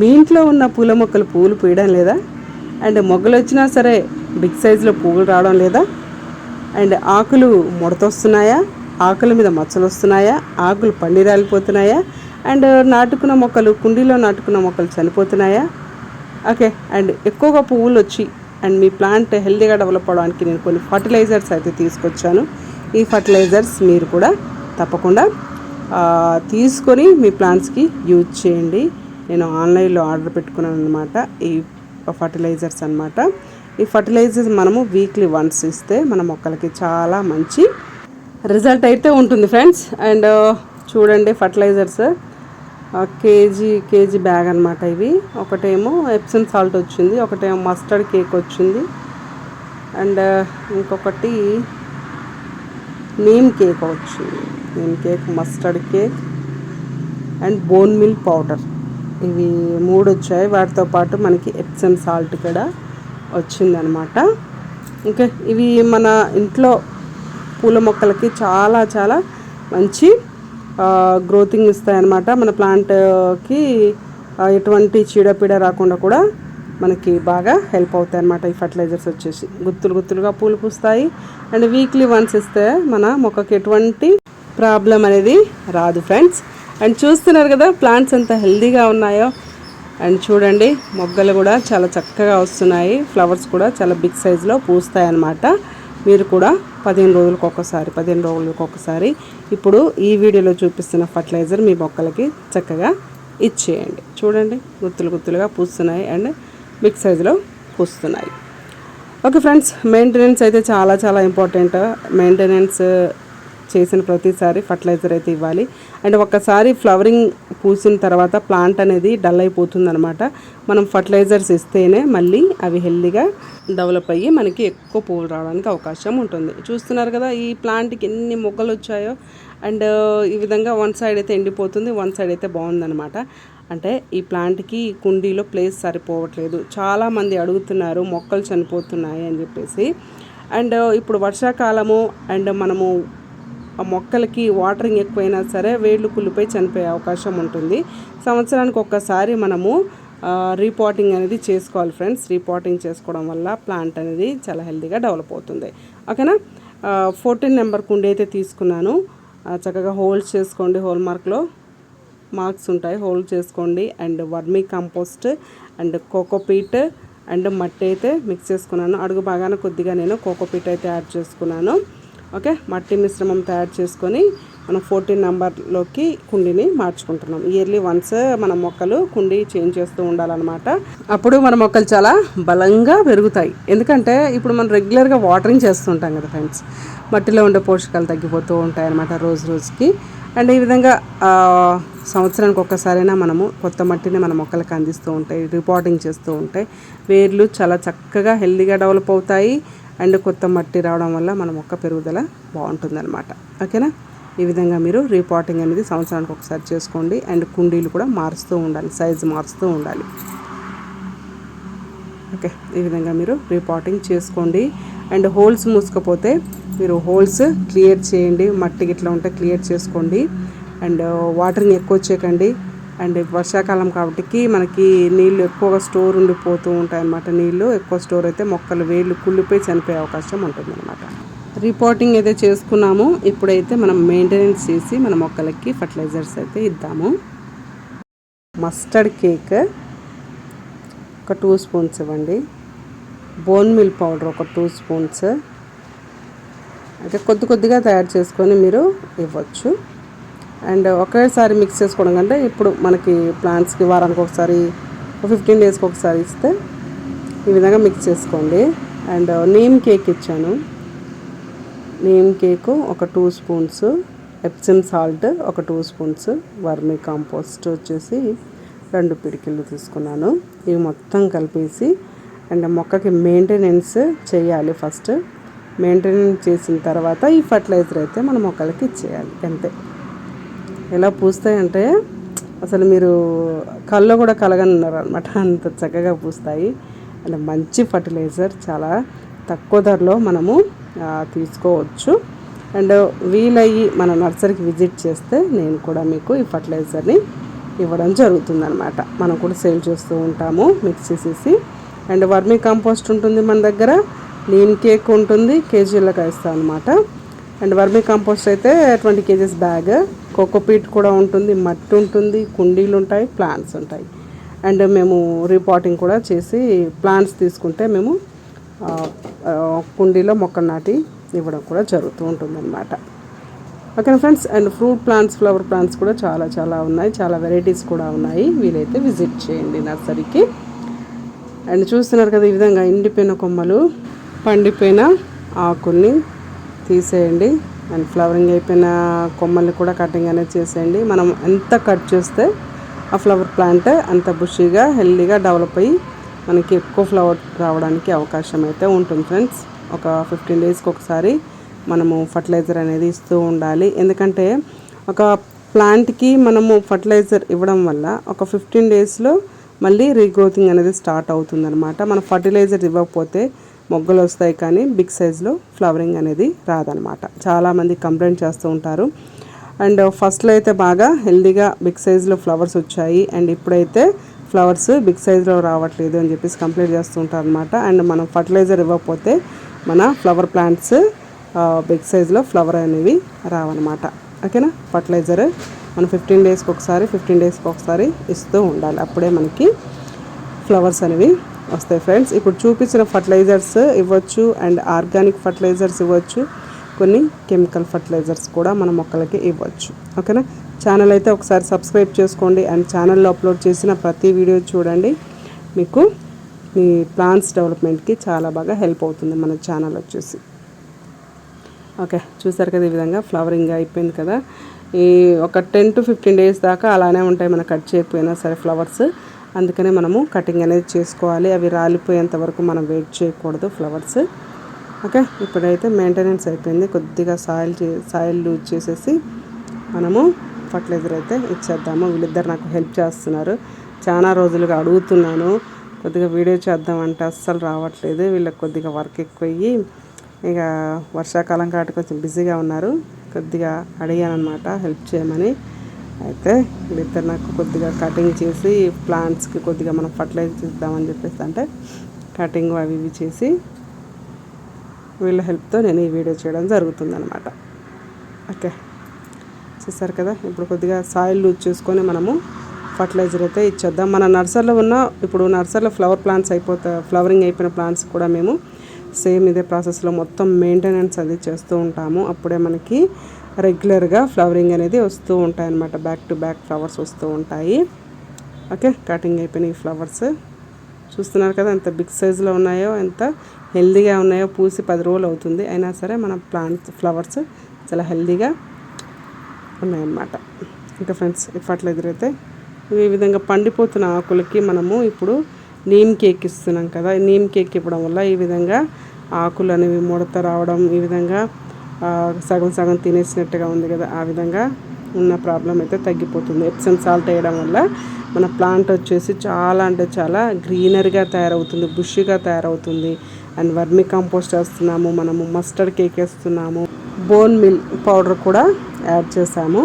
మీ ఇంట్లో ఉన్న పూల మొక్కలు పూలు పూయడం లేదా? అండ్ మొగ్గలు వచ్చినా సరే బిగ్ సైజులో పువ్వులు రావడం లేదా? అండ్ ఆకులు ముడతొస్తున్నాయా? ఆకుల మీద మచ్చలు వస్తున్నాయా ఆకులు పండి రాలిపోతున్నాయా? అండ్ నాటుకున్న మొక్కలు కుండీలో నాటుకున్న మొక్కలు చనిపోతున్నాయా? ఓకే అండ్ ఎక్కువగా పువ్వులు వచ్చి అండ్ మీ ప్లాంట్ హెల్తీగా డెవలప్ అవడానికి నేను కొన్ని ఫర్టిలైజర్స్ అయితే తీసుకొచ్చాను. ఈ ఫర్టిలైజర్స్ మీరు కూడా తప్పకుండా తీసుకొని మీ ప్లాంట్స్కి యూజ్ చేయండి. నేను ఆన్లైన్లో ఆర్డర్ పెట్టుకున్నాను అనమాట ఈ ఫర్టిలైజర్స్ అన్నమాట. ఈ ఫర్టిలైజర్స్ మనము వీక్లీ వన్స్ ఇస్తే మన మొక్కలకి చాలా మంచి రిజల్ట్ అయితే ఉంటుంది ఫ్రెండ్స్. అండ్ uh, చూడండి ఫర్టిలైజర్స్. కేజీ కేజీ బ్యాగ్ అనమాట ఇవి. ఒకటేమో ఎప్సన్ సాల్ట్ వచ్చింది ఒకటేమో మస్టర్డ్ కేక్ వచ్చింది. అండ్ uh, ఇంకొకటి నీమ్ కేక్ వచ్చింది. Neem cake mustard cake and bone milk powder. ఇవి మూడు వచ్చాయి. వాటితో పాటు మనకి ఎప్సమ్ సాల్ట్ కూడా వచ్చిందనమాట. ఇంకా ఇవి మన ఇంట్లో పూల మొక్కలకి చాలా చాలా మంచి గ్రోతింగ్ ఇస్తాయన్నమాట. మన ప్లాంట్కి ఎటువంటి చీడపీడ రాకుండా కూడా మనకి బాగా హెల్ప్ అవుతాయి అన్నమాట ఈ ఫర్టిలైజర్స్ వచ్చేసి గుత్తులు గుత్తులుగా పూలు పూస్తాయి. అండ్ వీక్లీ వన్స్ ఇస్తే మన మొక్కకి ఎటువంటి ప్రాబ్లం అనేది రాదు ఫ్రెండ్స్ అండ్ చూస్తున్నారు కదా ప్లాంట్స్ ఎంత హెల్దీగా ఉన్నాయో. అండ్ చూడండి మొగ్గలు కూడా చాలా చక్కగా వస్తున్నాయి. ఫ్లవర్స్ కూడా చాలా బిగ్ సైజులో పూస్తాయి అన్నమాట మీరు కూడా పదిహేను రోజులకు ఒకసారి పదిహేను రోజులకు ఒకసారి ఇప్పుడు ఈ వీడియోలో చూపిస్తున్న ఫర్టిలైజర్ మీ మొక్కలకి చక్కగా ఇచ్చేయండి. చూడండి గుత్తులు గుత్తులుగా పూస్తున్నాయి అండ్ బిగ్ సైజులో పూస్తున్నాయి. ఓకే ఫ్రెండ్స్ మెయింటెనెన్స్ అయితే చాలా చాలా ఇంపార్టెంట్ మెయింటెనెన్స్ చేసిన ప్రతిసారి ఫర్టిలైజర్ అయితే ఇవ్వాలి. అండ్ ఒక్కసారి ఫ్లవరింగ్ పూసిన తర్వాత ప్లాంట్ అనేది డల్ అయిపోతుంది అనమాట మనం ఫర్టిలైజర్స్ ఇస్తేనే మళ్ళీ అవి హెల్దీగా డెవలప్ అయ్యి మనకి ఎక్కువ పువ్వులు రావడానికి అవకాశం ఉంటుంది. చూస్తున్నారు కదా ఈ ప్లాంట్కి ఎన్ని మొగ్గలు వచ్చాయో. అండ్ ఈ విధంగా వన్ సైడ్ అయితే ఎండిపోతుంది వన్ సైడ్ అయితే బాగుందనమాట అంటే ఈ ప్లాంట్కి కుండీలో ప్లేస్ సరిపోవట్లేదు. చాలామంది అడుగుతున్నారు మొక్కలు చనిపోతున్నాయి అని చెప్పేసి. అండ్ ఇప్పుడు వర్షాకాలము అండ్ మనము ఆ మొక్కలకి వాటరింగ్ ఎక్కువైనా సరే వేళ్ళు కుళ్ళిపోయి చనిపోయే అవకాశం ఉంటుంది. సంవత్సరానికి ఒక్కసారి మనము రీపాటింగ్ అనేది చేసుకోవాలి ఫ్రెండ్స్. రీపాటింగ్ చేసుకోవడం వల్ల ప్లాంట్ అనేది చాలా హెల్తీగా డెవలప్ అవుతుంది. ఓకేనా? ఫోర్టీన్ నెంబర్ కుండి అయితే తీసుకున్నాను. చక్కగా హోల్డ్ చేసుకోండి హోల్ మార్క్లో. మార్క్స్ ఉంటాయి. హోల్డ్ చేసుకోండి. And vermi compost and cocopeat and మట్టి అయితే మిక్స్ చేసుకున్నాను. అడుగు బాగానే కొద్దిగా నేను కోకోపీట్ అయితే యాడ్ చేసుకున్నాను. ఓకే? మట్టి మిశ్రమం తయారు చేసుకొని మనం ఫోర్టీన్ నెంబర్లోకి కుండీని మార్చుకుంటున్నాం. ఇయర్లీ వన్స్ మన మొక్కలు కుండీ చేంజ్ చేస్తూ ఉండాలన్నమాట. అప్పుడు మన మొక్కలు చాలా బలంగా పెరుగుతాయి. ఎందుకంటే ఇప్పుడు మనం రెగ్యులర్గా వాటరింగ్ చేస్తుంటాం కదా ఫ్రెండ్స్. మట్టిలో ఉండే పోషకాలు తగ్గిపోతూ ఉంటాయి అన్నమాట రోజు రోజుకి. అండ్ ఈ విధంగా సంవత్సరానికి ఒక్కసారైనా మనము కొత్త మట్టిని మన మొక్కలకు అందిస్తూ ఉంటాయి రిపోర్టింగ్ చేస్తూ ఉంటాయి. వేర్లు చాలా చక్కగా హెల్దీగా డెవలప్ అవుతాయి. అండ్ కొత్త మట్టి రావడం వల్ల మన మొక్క పెరుగుదల బాగుంటుందన్నమాట. ఓకేనా? ఈ విధంగా మీరు రీపాటింగ్ అనేది సంవత్సరానికి ఒకసారి చేసుకోండి. అండ్ కుండీలు కూడా మారుస్తూ ఉండాలి. సైజు మారుస్తూ ఉండాలి. ఓకే? ఈ విధంగా మీరు రీపాటింగ్ చేసుకోండి. అండ్ హోల్స్ మూసుకపోతే మీరు హోల్స్ క్లియర్ చేయండి. మట్టి గిట్లా ఉంటే క్లియర్ చేసుకోండి. అండ్ వాటర్ని ఎక్కువ చేయకండి. అండ్ వర్షాకాలం కాబట్టి మనకి నీళ్ళు ఎక్కువగా స్టోర్ ఉండిపోతూ ఉంటాయి అన్నమాట నీళ్ళు. ఎక్కువ స్టోర్ అయితే మొక్కలు వేళ్ళు కుళ్ళిపోయి చనిపోయే అవకాశం ఉంటుంది అనమాట రిపోర్టింగ్ అయితే చేసుకున్నాము. ఇప్పుడైతే మనం మెయింటెనెన్స్ చేసి మన మొక్కలకి ఫర్టిలైజర్స్ అయితే ఇద్దాము. మస్టర్డ్ కేక్ ఒక టూ స్పూన్స్ ఇవ్వండి. బోన్ మిల్క్ పౌడర్ ఒక టూ స్పూన్స్. అయితే కొద్ది కొద్దిగా తయారు చేసుకొని మీరు ఇవ్వచ్చు. అండ్ ఒకేసారి మిక్స్ చేసుకోవడం కంటే ఇప్పుడు మనకి ప్లాంట్స్కి వారానికి ఒకసారి ఫిఫ్టీన్ డేస్కి ఒకసారి ఇస్తే ఈ విధంగా మిక్స్ చేసుకోండి. అండ్ నీమ్ కేక్ ఇచ్చాను. నీమ్ కేకు ఒక టూ స్పూన్స్ ఎప్సిమ్ సాల్ట్ ఒక టూ స్పూన్స్ వర్మీ కాంపోస్ట్ వచ్చేసి రెండు పిడికిళ్ళు తీసుకున్నాను. ఇవి మొత్తం కలిపేసి అండ్ మొక్కకి మెయింటెనెన్స్ చేయాలి ఫస్ట్. మెయింటెనెన్స్ చేసిన తర్వాత ఈ ఫర్టిలైజర్ అయితే మన మొక్కలకి ఇచ్చేయాలి అంతే. ఎలా పూస్తాయంటే అసలు మీరు కళ్ళు కూడా కలగనున్నారు అనమాట అంత చక్కగా పూస్తాయి. అండ్ మంచి ఫర్టిలైజర్ చాలా తక్కువ ధరలో మనము తీసుకోవచ్చు. అండ్ వీలయ్యి మన నర్సరీకి విజిట్ చేస్తే నేను కూడా మీకు ఈ ఫర్టిలైజర్ని ఇవ్వడం జరుగుతుందనమాట మనం కూడా సేల్ చేస్తూ ఉంటాము మిక్స్ చేసేసి అండ్ వర్మీ కంపోస్ట్ ఉంటుంది మన దగ్గర. నీమ్ కేక్ ఉంటుంది కేజీలకు ఇస్తాం అనమాట అండ్ వర్మీ కంపోస్ట్ అయితే ట్వంటీ కేజీస్ బ్యాగ్. కోకోపీట్ కూడా ఉంటుంది మట్టి ఉంటుంది కుండీలు ఉంటాయి ప్లాంట్స్ ఉంటాయి. అండ్ మేము రిపోర్టింగ్ కూడా చేసి ప్లాంట్స్ తీసుకుంటే మేము కుండీలో మొక్క నాటి ఇవ్వడం కూడా జరుగుతూ ఉంటుంది అనమాట okay friends and fruit plants flower plants కూడా చాలా చాలా ఉన్నాయి. చాలా వెరైటీస్ కూడా ఉన్నాయి. వీలైతే విజిట్ చేయండి నర్సరీకి. అండ్ చూస్తున్నారు కదా ఈ విధంగా ఎండిపోయిన కొమ్మలు పండిపోయిన ఆకుల్ని తీసేయండి. అండ్ ఫ్లవరింగ్ అయిపోయిన కొమ్మల్ని కూడా కటింగ్ అనేది చేసేయండి. మనం ఎంత కట్ చేస్తే ఆ ఫ్లవర్ ప్లాంట్ అంత బుషీగా హెల్దీగా డెవలప్ అయ్యి మనకి ఎక్కువ ఫ్లవర్ రావడానికి అవకాశం అయితే ఉంటుంది ఫ్రెండ్స్. ఒక ఫిఫ్టీన్ డేస్కి ఒకసారి మనము ఫర్టిలైజర్ అనేది ఇస్తూ ఉండాలి. ఎందుకంటే ఒక ప్లాంట్కి మనము ఫర్టిలైజర్ ఇవ్వడం వల్ల ఒక ఫిఫ్టీన్ డేస్లో మళ్ళీ రీగ్రోతింగ్ అనేది స్టార్ట్ అవుతుందన్నమాట. మనం ఫర్టిలైజర్ ఇవ్వకపోతే మొగ్గలు వస్తాయి కానీ బిగ్ సైజ్లో ఫ్లవరింగ్ అనేది రాదనమాట. చాలామంది కంప్లైంట్ చేస్తూ ఉంటారు. అండ్ ఫస్ట్లో అయితే బాగా హెల్దీగా బిగ్ సైజ్లో ఫ్లవర్స్ వచ్చాయి. అండ్ ఇప్పుడైతే ఫ్లవర్స్ బిగ్ సైజ్లో రావట్లేదు అని చెప్పేసి కంప్లైంట్ చేస్తూ ఉంటారు అనమాట అండ్ మనం ఫర్టిలైజర్ ఇవ్వకపోతే మన ఫ్లవర్ ప్లాంట్స్ బిగ్ సైజ్లో ఫ్లవర్ అనేవి రావన్నమాట ఓకేనా? ఫర్టిలైజర్ మనం ఫిఫ్టీన్ డేస్కి ఒకసారి ఫిఫ్టీన్ డేస్కి ఒకసారి ఇస్తూ ఉండాలి. అప్పుడే మనకి ఫ్లవర్స్ అనేవి వస్తాయి ఫ్రెండ్స్ ఇప్పుడు చూపించిన ఫర్టిలైజర్స్ ఇవ్వచ్చు అండ్ ఆర్గానిక్ ఫర్టిలైజర్స్ ఇవ్వచ్చు. కొన్ని కెమికల్ ఫర్టిలైజర్స్ కూడా మన మొక్కలకి ఇవ్వచ్చు. ఓకేనా ఛానల్ అయితే ఒకసారి సబ్స్క్రైబ్ చేసుకోండి అండ్ ఛానల్లో అప్లోడ్ చేసిన ప్రతి వీడియో చూడండి. మీకు మీ ప్లాంట్స్ డెవలప్మెంట్కి చాలా బాగా హెల్ప్ అవుతుంది మన ఛానల్ వచ్చేసి. ఓకే చూసారు కదా ఈ విధంగా ఫ్లవరింగ్ అయిపోయింది కదా. ఈ ఒక టెన్ టు ఫిఫ్టీన్ డేస్ దాకా అలానే ఉంటాయి మనం కట్ చేయకపోయినా సరే ఫ్లవర్స్ అందుకనే మనము కటింగ్ అనేది చేసుకోవాలి. అవి రాలిపోయేంత వరకు మనం వెయిట్ చేయకూడదు ఫ్లవర్స్ ఓకే? ఇప్పుడైతే మెయింటెనెన్స్ అయిపోయింది. కొద్దిగా సాయిల్ చే సాయిల్ లూజ్ చేసేసి మనము ఫర్టిలైజర్ అయితే ఇచ్చేద్దాము. వీళ్ళిద్దరు నాకు హెల్ప్ చేస్తున్నారు. చాలా రోజులుగా అడుగుతున్నాను. కొద్దిగా వీడియో చేద్దామంటే అస్సలు రావట్లేదు. వీళ్ళకి కొద్దిగా వర్క్ ఎక్కువయ్యి ఇక వర్షాకాలం కాబట్టి కొంచెం బిజీగా ఉన్నారు. కొద్దిగా అడిగాను అనమాట హెల్ప్ చేయమని. అయితే వీళ్ళిద్దరు నాకు కొద్దిగా కటింగ్ చేసి ప్లాంట్స్కి కొద్దిగా మనం ఫర్టిలైజర్ చేద్దామని చెప్పేసి అంటే కటింగ్ అవి ఇవి చేసి వీళ్ళ హెల్ప్తో నేను ఈ వీడియో చేయడం జరుగుతుంది అనమాట ఓకే చూసారు కదా? ఇప్పుడు కొద్దిగా సాయిల్ లూజ్ చూసుకొని మనము ఫర్టిలైజర్ అయితే ఇచ్చేద్దాం. మన నర్సరీలో ఉన్న ఇప్పుడు నర్సరీలో ఫ్లవర్ ప్లాంట్స్ అయిపోతా ఫ్లవరింగ్ అయిపోయిన ప్లాంట్స్ కూడా మేము సేమ్ ఇదే ప్రాసెస్లో మొత్తం మెయింటెనెన్స్ అది చేస్తూ ఉంటాము. అప్పుడే మనకి రెగ్యులర్గా ఫ్లవరింగ్ అనేది వస్తూ ఉంటాయి అన్నమాట బ్యాక్ టు బ్యాక్ ఫ్లవర్స్ వస్తూ ఉంటాయి. ఓకే కటింగ్ అయిపోయినాయి ఫ్లవర్స్. చూస్తున్నారు కదా ఎంత బిగ్ సైజులో ఉన్నాయో ఎంత హెల్దీగా ఉన్నాయో పూసి పది రోజులు అవుతుంది. అయినా సరే మన ప్లాంట్స్ ఫ్లవర్స్ చాలా హెల్దీగా ఉన్నాయన్నమాట. ఇంకా ఫ్రెండ్స్ ఇప్పట్లో ఎదురైతే ఈ విధంగా పండిపోతున్న ఆకులకి మనము ఇప్పుడు నీమ్ కేక్ ఇస్తున్నాం కదా. నీమ్ కేక్ ఇవ్వడం వల్ల ఈ విధంగా ఆకులు అనేవి ముడత రావడం ఈ విధంగా సగం సగం తినేసినట్టుగా ఉంది కదా ఆ విధంగా ఉన్న ప్రాబ్లం అయితే తగ్గిపోతుంది. ఎప్సమ్ సాల్ట్ వేయడం వల్ల మన ప్లాంట్ వచ్చేసి చాలా అంటే చాలా గ్రీనరీగా తయారవుతుంది బుష్గా తయారవుతుంది. అండ్ వర్మి కంపోస్ట్ వేస్తున్నాము మనము మస్టర్డ్ కేక్ వేస్తున్నాము. బోన్ మిల్ పౌడర్ కూడా యాడ్ చేసాము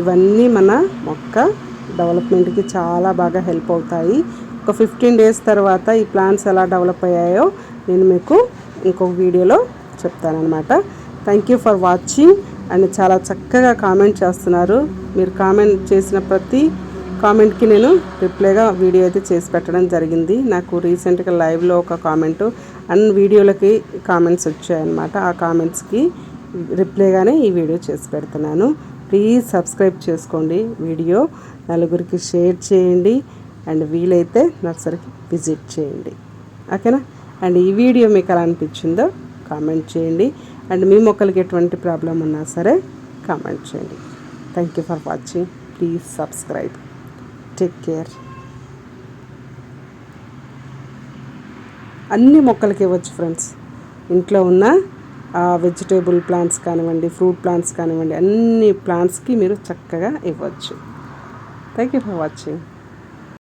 ఇవన్నీ మన మొక్క డెవలప్మెంట్కి చాలా బాగా హెల్ప్ అవుతాయి. ఒక ఫిఫ్టీన్ డేస్ తర్వాత ఈ ప్లాంట్స్ ఎలా డెవలప్ అయ్యాయో నేను మీకు ఇంకొక వీడియోలో చెప్తానమాట thank you for watching and చాలా చక్కగా కామెంట్ చేస్తున్నారు. మీరు కామెంట్ చేసిన ప్రతి కామెంట్కి నేను రిప్లైగా వీడియో అయితే చేసి పెట్టడం జరిగింది. నాకు రీసెంట్గా లైవ్లో ఒక కామెంటు అండ్ వీడియోలకి కామెంట్స్ వచ్చాయన్నమాట. ఆ కామెంట్స్కి రిప్లైగానే ఈ వీడియో చేసి పెడుతున్నాను. ప్లీజ్ సబ్స్క్రైబ్ చేసుకోండి వీడియో నలుగురికి షేర్ చేయండి. అండ్ వీలైతే నర్సరీకి విజిట్ చేయండి. ఓకేనా అండ్ ఈ వీడియో మీకు ఎలా అనిపించిందో కామెంట్ చేయండి. అండ్ మీ మొక్కలకి ఎటువంటి ప్రాబ్లం ఉన్నా సరే కామెంట్ చేయండి. Thank you for watching please subscribe take care అన్ని మొక్కలకి ఇవ్వచ్చు ఫ్రెండ్స్ ఇంట్లో ఉన్న వెజిటేబుల్ ప్లాంట్స్ కానివ్వండి ఫ్రూట్ ప్లాంట్స్ కానివ్వండి అన్ని ప్లాంట్స్కి మీరు చక్కగా ఇవ్వచ్చు. Thank you for watching